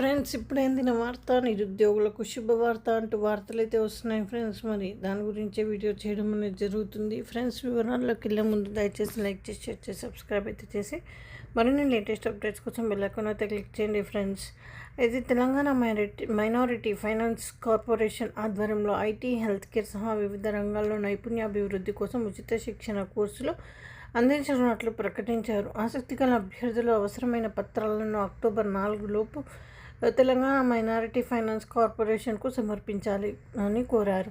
Friends ఇప్పుడు ఏందిన వార్త? నిరుద్యోగులకు శుభవార్త అంటూ వార్తలు అయితే వస్తున్నాయి ఫ్రెండ్స్. మరి దాని గురించే వీడియో చేయడం అనేది జరుగుతుంది. ఫ్రెండ్స్ వివరాల్లోకి వెళ్ళే ముందు దయచేసి లైక్ చేసి షేర్ చేసి సబ్స్క్రైబ్ అయితే చేసి మరిన్ని లేటెస్ట్ అప్డేట్స్ కోసం బెల్లైకాన్ అయితే క్లిక్ చేయండి ఫ్రెండ్స్. ఇది Telangana minority minority finance corporation ఆధ్వర్యంలో ఐటీ హెల్త్ కేర్ సహా వివిధ రంగాల్లో నైపుణ్యాభివృద్ధి కోసం ఉచిత శిక్షణ కోర్సులు అందించనున్నట్లు ప్రకటించారు. ఆసక్తి గల అభ్యర్థులు అవసరమైన పత్రాలను అక్టోబర్ నాలుగు లోపు తెలంగాణ మైనారిటీ ఫైనాన్స్ కార్పొరేషన్కు సమర్పించాలి అని కోరారు.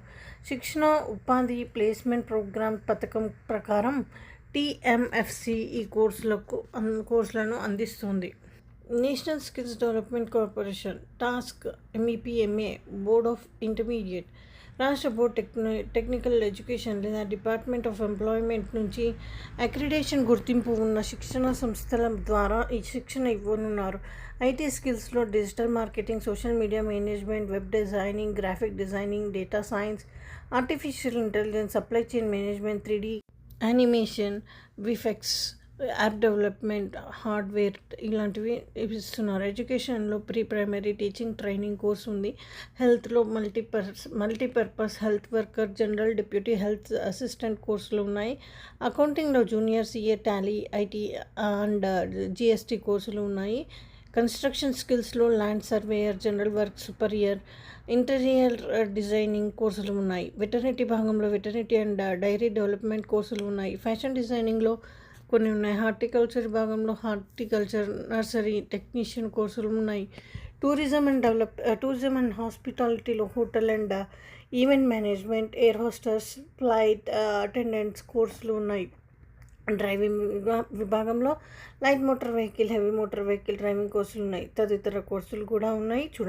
శిక్షణ ఉపాధి ప్లేస్మెంట్ ప్రోగ్రామ్ పథకం ప్రకారం టీఎంఎఫ్సి ఈ కోర్సులకు కోర్సులను అందిస్తుంది. National skills development corporation task MEPMA board of intermediate రాష్ట్ర బోర్డ్ టెక్ని టెక్నికల్ ఎడ్యుకేషన్ లేదా డిపార్ట్మెంట్ ఆఫ్ ఎంప్లాయ్మెంట్ నుంచి అక్రిడేషన్ గుర్తింపు ఉన్న శిక్షణ సంస్థల ద్వారా ఈ శిక్షణ ఇవ్వనున్నారు. IT స్కిల్స్లో digital marketing social media management web designing graphic designing data science artificial intelligence supply chain management three animation VFX app development hardware ఇలాంటివి ఇస్తున్నారు. ఎడ్యుకేషన్లో pre primary teaching training course ఉంది. హెల్త్లో multipurpose multipurpose health worker general deputy health assistant కోర్సులు ఉన్నాయి. అకౌంటింగ్లో junior CA Tally IT and GST కోర్సులు ఉన్నాయి. Construction స్కిల్స్లో land surveyor general work superior interior designing కోర్సులు ఉన్నాయి. వెటర్నిటీ భాగంలో వెటర్నిటీ అండ్ డైరీ డెవలప్మెంట్ కోర్సులు ఉన్నాయి. ఫ్యాషన్ డిజైనింగ్లో కొన్ని ఉన్నాయి. హార్టికల్చర్ భాగంలో హార్టికల్చర్ నర్సరీ టెక్నీషియన్ కోర్సులు ఉన్నాయి. Tourism and develop tourism and హాస్పిటాలిటీలో hotel and event management air hostess flight attendants కోర్సులు ఉన్నాయి. డ్రైవింగ్ విభాగంలో light motor vehicle heavy motor vehicle driving కోర్సులు ఉన్నాయి. తదితర కోర్సులు కూడా ఉన్నాయి. చూడండి.